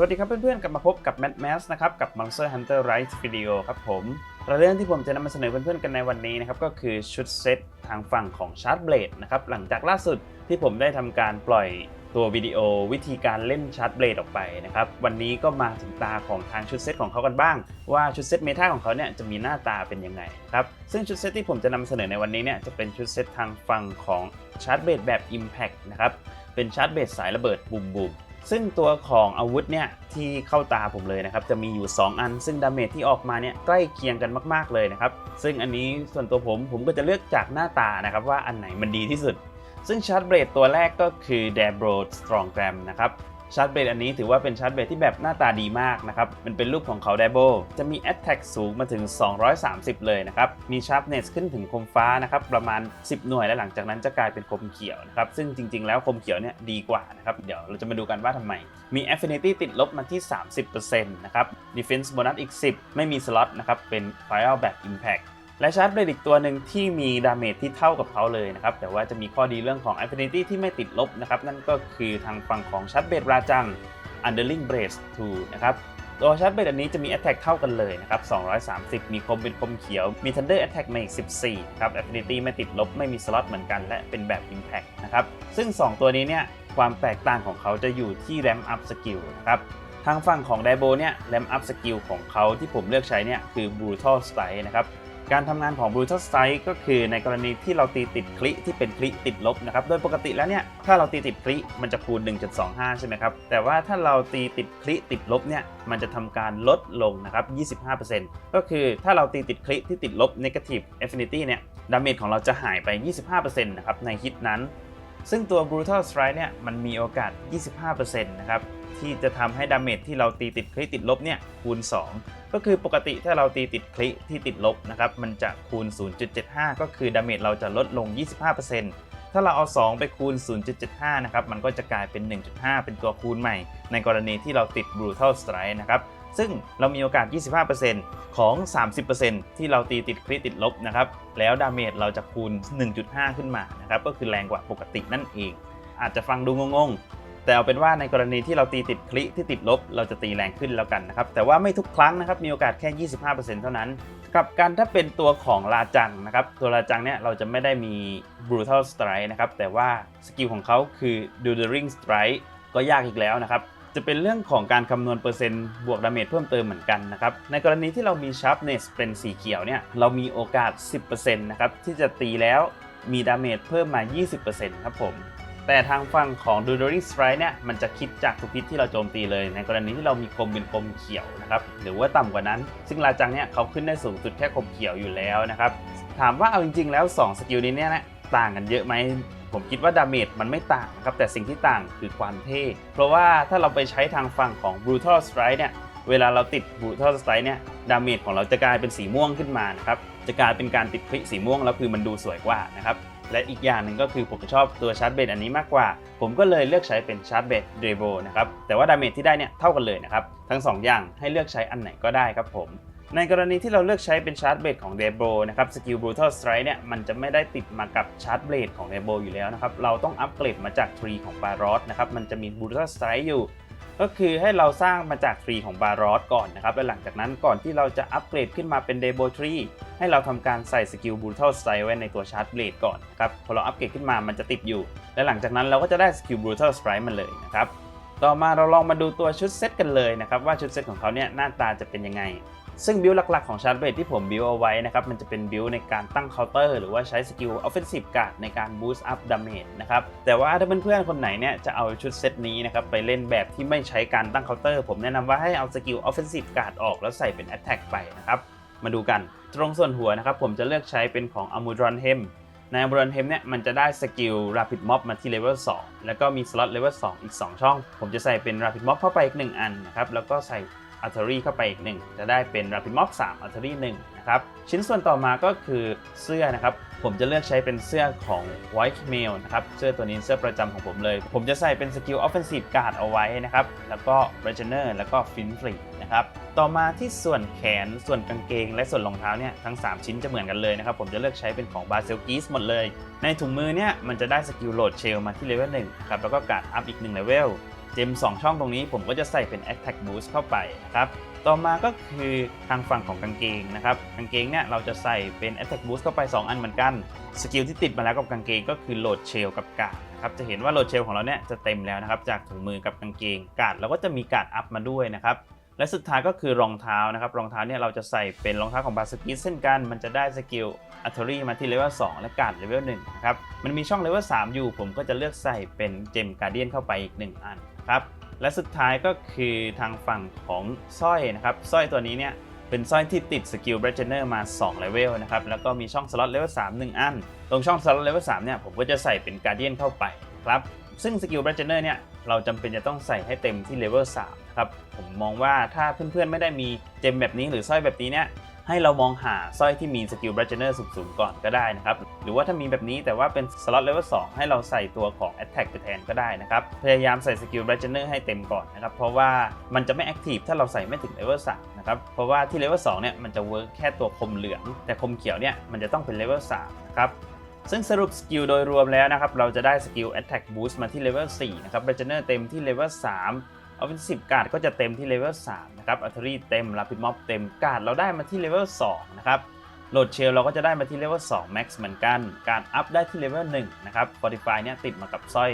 สวัสดีครับเพื่อนๆ กลับมาพบกับ Mad Max นะครับ กับ Monster Hunter Rise Video ครับผมเรื่องที่ผมจะนำมาเสนอเพื่อนๆ กันในวันนี้นะครับ ก็คือชุดเซตทางฝั่งของ Shard Blade นะครับ หลังจากล่าสุดที่ผมได้ทำการปล่อยตัววิดีโอวิธีการเล่น Shard Blade ออกไปนะครับ วันนี้ก็มาถึงตาของทางชุดเซตของเขากันบ้าง ว่าชุดเซตเมทาของเขาเนี่ยจะมีหน้าตาเป็นยังไงครับ ซึ่งชุดเซตที่ผมจะนำเสนอในวันนี้เนี่ยจะเป็นชุดเซตทางฝั่งของ Shard Blade แบบ Impact นะครับ เป็นชาร์จเบสสายระเบิดบูมบูม ซึ่งตัวของอาวุธเนี่ยที่เข้าตาผมเลยนะครับจะมีอยู่ 2 อัน ซึ่งดาเมจที่ออกมาเนี่ยใกล้เคียงกันมากๆเลยนะครับซึ่งอันนี้ส่วนตัวผมผมก็จะเลือกจากหน้าตานะครับว่าอันไหนมันดีที่สุด ซึ่งชาร์จเบรดตัวแรกก็คือ d a b r o d Strongram นะครับ ชาร์จเบรดอันนี้ถือว่าเป็นชาร์จเบรดที่แบบหน้าตาดีมากนะครับ มันเป็นรูปของเขา d a b o จะมี Attack สูงมาถึง 230 เลยนะครับ มี Sharpness ขึ้นถึงคมฟ้านะครับ ประมาณ 10 หน่วยและหลังจากนั้นจะกลายเป็นคมเขียวนะครับ ซึ่งจริง ๆ แล้วคมเขียวเนี่ยดีกว่านะครับ เดี๋ยวเราจะมาดูกันว่าทำไม มี Affinity ติดลบมาที่ 30%นะครับ Defense Bonus อีก 10 ไม่มีสล็อตนะครับ เป็น Fire แบบ Impact และชาร์จเบรดอีกตัวหนึ่งที่มีดาเมจที่เท่ากับเขาเลยนะครับ แต่ว่าจะมีข้อดีเรื่องของ Affinity ที่ไม่ติดลบนะครับ นั่นก็คือทางฝั่งของชาร์จเบรดราจัง Underling Brace 2 นะครับตัวชาร์จเบรดอันนี้จะมี Attack เท่ากันเลยนะครับ 230 มีคมเป็นคมเขียว มี Thunder Attack มาอีก 14 นะครับ Affinity ไม่ติดลบ ไม่มีสล็อตเหมือนกัน และเป็นแบบ Impact นะครับ ซึ่ง 2 ตัวนี้เนี่ย ความแตกต่างของเขาจะอยู่ที่ Ramp Up Skill นะครับทางฝั่งของไดโบเนี่ย Ramp Up Skill ของเขาที่ผมเลือกใช้เนี่ยคือ Brutal Strike นะครับ การทำงานของ Brutal Strike ก็คือในกรณีที่เราตีติดคลิที่เป็นคลิติดลบนะครับ โดยปกติแล้วเนี่ย ถ้าเราตีติดคลิมันจะคูณ 1.25 ใช่ไหมครับ แต่ว่าถ้าเราตีติดคลิติดลบเนี่ย มันจะทำการลดลงนะครับ 25%ก็คือถ้าเราตีติดคลิที่ติดลบ Negative Affinity เนี่ย ดาเมจของเราจะหายไป 25%นะครับ ในฮิตนั้น ซึ่งตัว Brutal Strike เนี่ย มันมีโอกาส 25%นะครับ ที่จะทำให้ดาเมจที่เราตีติดคลิติดลบเนี่ย คูณ 2 ก็คือปกติถ้าเราตีติดคลิที่ติดลบนะครับมันจะคูณ 0.75 ก็คือดาเมจเราจะลดลง 25%ถ้าเราเอา 2 ไปคูณ 0.75 นะครับ มันก็จะกลายเป็น 1.5 เป็นตัวคูณใหม่ ในกรณีที่เราติด Brutal Strike นะครับ ซึ่งเรามีโอกาส 25%ของ 30%ที่เราตีติดคลิติดลบนะครับ แล้วดาเมจเราจะคูณ 1.5 ขึ้นมานะครับ ก็คือแรงกว่าปกตินั่นเอง อาจจะฟังดูงง แต่เอาเป็นว่าในกรณีที่เราตีติดคลิที่ติดลบ เราจะตีแรงขึ้นแล้วกันนะครับ แต่ว่าไม่ทุกครั้งนะครับ มีโอกาสแค่ 25%เท่านั้น กับการถ้าเป็นตัวของลาจังนะครับ ตัวลาจังเนี่ยเราจะไม่ได้มี brutal strike นะครับ แต่ว่าสกิลของเขาคือ doodling strike ก็ยากอีกแล้วนะครับ จะเป็นเรื่องของการคำนวณเปอร์เซ็นต์บวกดาเมจเพิ่มเติมเหมือนกันนะครับ ในกรณีที่เรามี sharpness เป็นสีเขียวเนี่ย เรามีโอกาส 10%นะครับที่จะตีแล้วมีดาเมจเพิ่มมา 20%ครับผม แต่ทางฝั่งของ Doodling Strike เนี่ยมันจะคิดจากทุกทิศที่เราโจมตีเลย ในกรณีที่เรามีคมเป็นคมเขียวนะครับหรือว่าต่ำกว่านั้น ซึ่งลาจังเนี่ยเขาขึ้นได้สูงสุดแค่คมเขียวอยู่แล้วนะครับถามว่าเอาจริง ๆ แล้ว 2 สกิลนี้เนี่ยต่างกันเยอะไหมผมคิดว่าดาเมจมันไม่ต่างครับแต่สิ่งที่ต่างคือความเท่ เพราะว่าถ้าเราไปใช้ทางฝั่งของ Brutal Strike เนี่ยเวลาเราติด Brutal Strike เนี่ยดาเมจของเราจะกลายเป็นสีม่วงขึ้นมานะครับจะกลายเป็นการติดคลิสีม่วงแล้วคือมันดูสวยกว่านะครับ และอีกอย่างหนึ่งก็คือผมชอบตัวชาร์จเบดอันนี้มากกว่า ผมก็เลยเลือกใช้เป็นชาร์จเบดเดโบนะครับแต่ว่าดาเมจที่ได้เนี่ยเท่ากันเลยนะครับทั้ง 2 อย่างให้เลือกใช้อันไหนก็ได้ครับผมในกรณีที่เราเลือกใช้เป็นชาร์จเบดของเดโบนะครับสกิล Brutal Strike เนี่ยมันจะไม่ได้ติดมากับชาร์จเบดของเดโบอยู่แล้วนะครับเราต้องอัปเกรดมาจากทรีของบารอสนะครับมันจะมี Brutal Strike อยู่ ก็คือให้เราสร้างมาจากฟรีของบารอสก่อนนะครับ และหลังจากนั้นก่อนที่เราจะอัปเกรดขึ้นมาเป็นเดโบทรีให้เราทำการใส่สกิลบูทัลสไตไว้ในตัวชาร์จเบดก่อนนะครับ พอเราอัปเกรดขึ้นมามันจะติดอยู่ และหลังจากนั้นเราก็จะได้สกิลบูทัลสไตรมันเลยนะครับ ต่อมาเราลองมาดูตัวชุดเซตกันเลยนะครับ ว่าชุดเซตของเขาเนี่ยหน้าตาจะเป็นยังไง ซึ่งบิลหลักๆของชาร์จเบดที่ผมบิลเอาไว้นะครับ มันจะเป็นบิลในการตั้งเคาน์เตอร์หรือว่าใช้สกิล Offensive Guard ในการ Boost Up Damage นะครับ แต่ว่าถ้าเพื่อนๆคนไหนเนี่ยจะเอาชุดเซตนี้นะครับไปเล่นแบบที่ไม่ใช้การตั้งเคาน์เตอร์ ผมแนะนำว่าให้เอาสกิล Offensive Guard ออกแล้วใส่เป็น Attack ไปนะครับ มาดูกัน ตรงส่วนหัวนะครับผมจะเลือกใช้เป็นของ a m u d r o n Hem ใน a m u d r o n Hem เนี่ยมันจะได้สกิล Rapid Mob มาที่เลเวล2แล้วก็มีสล็อตเลเวล2อีก 2 ช่อง ผมจะใส่เป็น Rapid Mob เข้าไปอีก1อันนะครับแล้วก็ใส่ a r t e r y เข้าไปอีก1จะได้เป็น Rapid Mob 3 a r t e r y 1นะครับชิ้นส่วนต่อมาก็คือเสื้อนะครับ ผมจะเลือกใช้เป็นเสื้อของ White Mail นะครับ เสื้อตัวนี้เสื้อประจำของผมเลย ผมจะใส่เป็นสกิล Offensive Guard เอาไว้นะครับ แล้วก็ r e g e n e r แล้วก็ Fin f r e e นะครับ ต่อมาที่ส่วนแขนส่วนกางเกง และส่วนรองเท้าเนี่ยทั้ง 3 ชิ้นจะเหมือนกันเลยนะครับ ผมจะเลือกใช้เป็นของ b a s i l g i s หมดเลย ในถุงมือเนี่ยมันจะได้สกิลโหลดเชลมาที่เลเวล1ครับแล้วก็การอัพอีก1เลเวล จม2ช่องตรงนี้ผมก็จะใส่เป็น Attack Boost เข้าไปนะครับต่อมาก็คือทางฝั่งของกางเกงนะครับกางเกงเนี่ยเราจะใส่เป็น Attack Boost เข้าไป 2 อันเหมือนกันสกิลที่ติดมาแล้วกับกางเกงก็คือโหลดเชลกับกาดนะครับจะเห็นว่าโหลดเชลของเราเนี่ยจะเต็มแล้วนะครับจากถุงมือกับกางเกงกาดเราก็จะมีกาดอัพมาด้วยนะครับและสุดท้ายก็คือรองเท้านะครับรองเท้าเนี่ยเราจะใส่เป็นรองเท้าของบาสกิสเช่นกัน มันจะได้สกิลอัตเทอรี่มาที่เลเวล2และการ์ดเลเวล1นะครับมันมีช่องเลเวล3อยู่ ผมก็จะเลือกใส่เป็นเจมการเดียนเข้าไปอีก 1 อัน ครับและสุดท้ายก็คือทางฝั่งของสร้อยนะครับสร้อยตัวนี้เนี่ยเป็นสร้อยที่ติดสกิลเบรเจเนอร์มา2เลเวลนะครับแล้วก็มีช่องสล็อตเลเวล3 1อัน ตรงช่องสล็อตเลเวล3เนี่ยผมก็จะใส่เป็นการเดียนเข้าไปครับซึ่งสกิลเบรเจเนอร์เนี่ยเราจำเป็นจะต้องใส่ให้เต็มที่เลเวล3นะครับผมมองว่าถ้าเพื่อนๆไม่ได้มีเจมแบบนี้หรือสร้อยแบบนี้เนี่ย ให้เรามองหาสร้อยที่มีสกิลบรเจเนอร์สูงๆก่อนก็ได้นะครับ หรือว่าถ้ามีแบบนี้แต่ว่าเป็นสล็อตเลเวล2ให้เราใส่ตัวของ Attack ไปแทนก็ได้นะครับ พยายามใส่สกิลบรเจเนอร์ให้เต็มก่อนนะครับ เพราะว่ามันจะไม่แอคทีฟถ้าเราใส่ไม่ถึงเลเวล3นะครับ เพราะว่าที่เลเวล2เนี่ยมันจะเวิร์กแค่ตัวคมเหลือง แต่คมเขียวเนี่ยมันจะต้องเป็นเลเวล3นะครับซึ่งสรุปสกิลโดยรวมแล้วนะครับ เราจะได้สกิล Attack Boost มาที่เลเวล4นะครับ b r e a n e r เต็มที่เลเวล3 ออฟฟิศสิบการ์ดก็จะเต็มที่เลเวล3นะครับอัลเทอรี่เต็มลาพิดม็อบเต็มการ์ดเราได้มาที่เลเวล2นะครับโหลดเชลเราก็จะได้มาที่เลเวล2 Max เหมือนกัน การอัพได้ที่เลเวล1นะครับ Fortify เนี่ยติดมากับสร้อย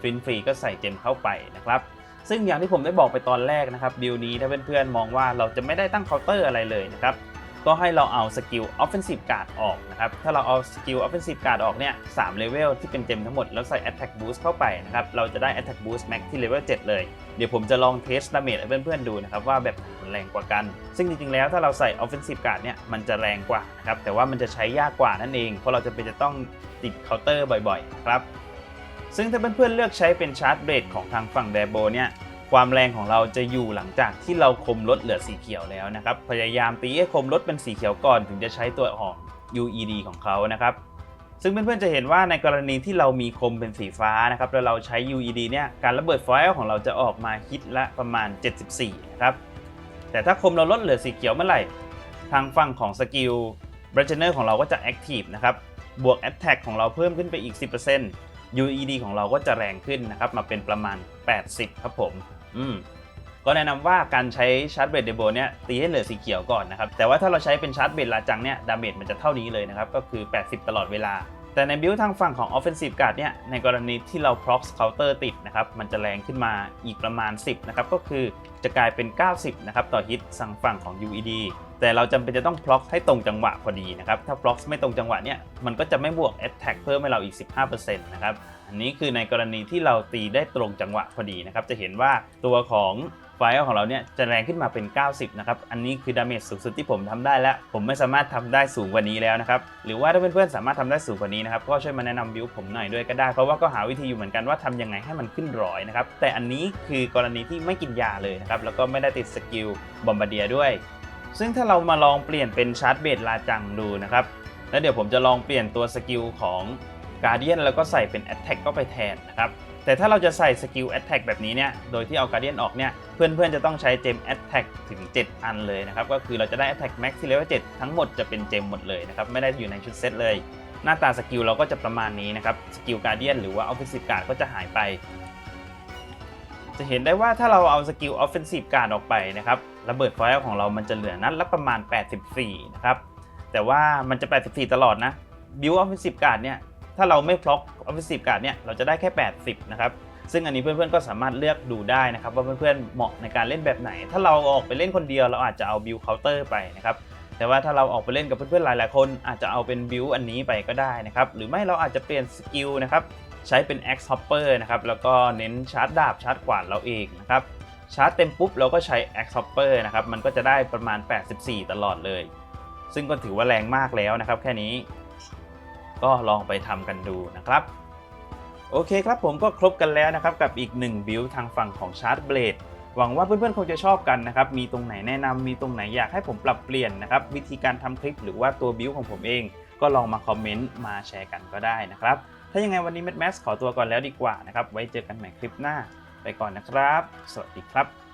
ฟินฟรีก็ใส่เจมเข้าไปนะครับ ซึ่งอย่างที่ผมได้บอกไปตอนแรกนะครับบิลนี้ถ้าเพื่อนๆมองว่าเราจะไม่ได้ตั้งเคาน์เตอร์อะไรเลยนะครับ ก็ให้เราเอาสกิล Offensive Guard ออกนะครับ ถ้าเราเอาสกิล Offensive Guard ออกเนี่ย3เลเวลที่เป็นเจมทั้งหมด แล้วใส่ Attack Boost เข้าไปนะครับ เราจะได้ Attack Boost Max ที่เลเวล7เลย เดี๋ยวผมจะลองเทสดาเมจให้เพื่อนๆดูนะครับ ว่าแบบแรงกว่ากัน ซึ่งจริงๆแล้วถ้าเราใส่ Offensive Guard เนี่ยมันจะแรงกว่านะครับ แต่ว่ามันจะใช้ยากกว่านั่นเอง เพราะเราจะเป็นจะต้องติดเคาน์เตอร์บ่อยๆครับซึ่งถ้าเพื่อนๆเลือกใช้เป็นชาร์จเบรดของทางฝั่งแดโบเนี่ย ความแรงของเราจะอยู่หลังจากที่เราคมลดเหลือสีเขียวแล้วนะครับ พยายามตีให้คมลดเป็นสีเขียวก่อนถึงจะใช้ตัวของ UED ของเขานะครับ ซึ่งเพื่อนๆจะเห็นว่าในกรณีที่เรามีคมเป็นสีฟ้านะครับแล้วเราใช้ UED เนี่ยการระเบิดไฟล์ของเราจะออกมาฮิตละประมาณ 74นะครับแต่ถ้าคมเราลดเหลือสีเขียวเมื่อไหร่ ทางฝั่งของสกิล b r e a n e r ของเราก็จะ Active นะครับบวก Attack ของเราเพิ่มขึ้นไปอีก 10% UED ของเราก็จะแรงขึ้นนะครับ มาเป็นประมาณ 80 ครับผม อืมก็แนะนำว่าการใช้ชาร์จเบรดเดโบเนี่ยตีให้เหลือสีเขียวก่อนนะครับ แต่ว่าถ้าเราใช้เป็นชาร์จเบรดลาจังเนี่ยดาเมจมันจะเท่านี้เลยนะครับ ก็คือ 80 ตลอดเวลา แต่ในบิลทางฝั่งของ Offensive Guard เนี่ยในกรณีที่เรา Prox Counter ติดนะครับ มันจะแรงขึ้นมาอีกประมาณ 10 นะครับ ก็คือจะกลายเป็น 90 นะครับ ต่อฮิตสั่งฝั่งของ UED แต่เราจำเป็นจะต้องพล็อกให้ตรงจังหวะพอดีนะครับ ถ้าพล็อกไม่ตรงจังหวะเนี่ยมันก็จะไม่บวก Attack เพิ่มให้เราอีก 15%นะครับ อันนี้คือในกรณีที่เราตีได้ตรงจังหวะพอดีนะครับ จะเห็นว่าตัวของไฟล์ของเราเนี่ยจะแรงขึ้นมาเป็น 90 นะครับ อันนี้คือดาเมจสูงสุดที่ผมทำได้แล้ว ผมไม่สามารถทำได้สูงกว่านี้แล้วนะครับ หรือว่าถ้าเพื่อนๆสามารถทำได้สูงกว่านี้นะครับ ก็ช่วยมาแนะนำบิวผมหน่อยด้วยก็ได้ เพราะว่าก็หาวิธีอยู่เหมือนกันว่าทำยังไงให้มันขึ้นร้อยนะครับ แต่อันนี้คือกรณีที่ไม่กินยาเลยนะครับ แล้วก็ไม่ได้ติดสกิลบอมบาเดียด้วย ซึ่งถ้าเรามาลองเปลี่ยนเป็นชาร์จเบดลาจังดูนะครับ แล้วเดี๋ยวผมจะลองเปลี่ยนตัวสกิลของ การเดียนแล้วก็ใส่เป็น Attack ก็ไปแทนนะครับแต่ถ้าเราจะใส่สกิล Attack แบบนี้เนี่ยโดยที่เอาการเดียนออกเนี่ยเพื่อนๆจะต้องใช้เจม Attack ถึง 7 อันเลยนะครับก็คือเราจะได้ Attack Max ที่เลเวล7ทั้งหมดจะเป็นเจมหมดเลยนะครับไม่ได้อยู่ในชุดเซตเลย หน้าตาสกิลเราก็จะประมาณนี้นะครับสกิลการเดียนหรือว่า Offensive Guard ก็จะหายไป จะเห็นได้ว่าถ้าเราเอาสกิล Offensive Guard ออกไปนะครับระเบิดไฟล์ของเรามันจะเหลือนัดละประมาณ 84 นะครับแต่ว่ามันจะ 84 ตลอดนะบิว Offensive Guard เนี่ย ถ้าเราไม่พล็อก Offensive Guard เนี่ยเราจะได้แค่ 80 นะครับซึ่งอันนี้เพื่อนๆก็สามารถเลือกดูได้นะครับว่าเพื่อนๆเหมาะในการเล่นแบบไหน ถ้าเราออกไปเล่นคนเดียวเราอาจจะเอาบิวเคาน์เตอร์ไปนะครับแต่ว่าถ้าเราออกไปเล่นกับเพื่อนๆหลายๆคนอาจจะเอาเป็นบิวอันนี้ไปก็ได้นะครับหรือไม่เราอาจจะเปลี่ยนสกิลนะครับใช้เป็น Axe Hopper นะครับแล้วก็เน้นชาร์จดาบชาร์จขวานเราเองนะครับชาร์จเต็มปุ๊บเราก็ใช้ Axe Hopper นะครับมันก็จะได้ประมาณ 84 ตลอดเลย ซึ่งก็ถือว่าแรงมากแล้วนะครับแค่นี้ ก็ลองไปทำกันดูนะครับ โอเคครับผมก็ครบกันแล้วนะครับ กับอีก 1 บิลทางฝั่งของชาร์จเบลดหวังว่าเพื่อนๆคงจะชอบกันนะครับ มีตรงไหนแนะนำมีตรงไหนอยากให้ผมปรับเปลี่ยนนะครับ วิธีการทำคลิปหรือว่าตัวบิลของผมเอง ก็ลองมาคอมเมนต์มาแชร์กันก็ได้นะครับ ถ้ายังไงวันนี้แมทแมสขอตัวก่อนแล้วดีกว่านะครับ ไว้เจอกันใหม่คลิปหน้า ไปก่อนนะครับ สวัสดีครับ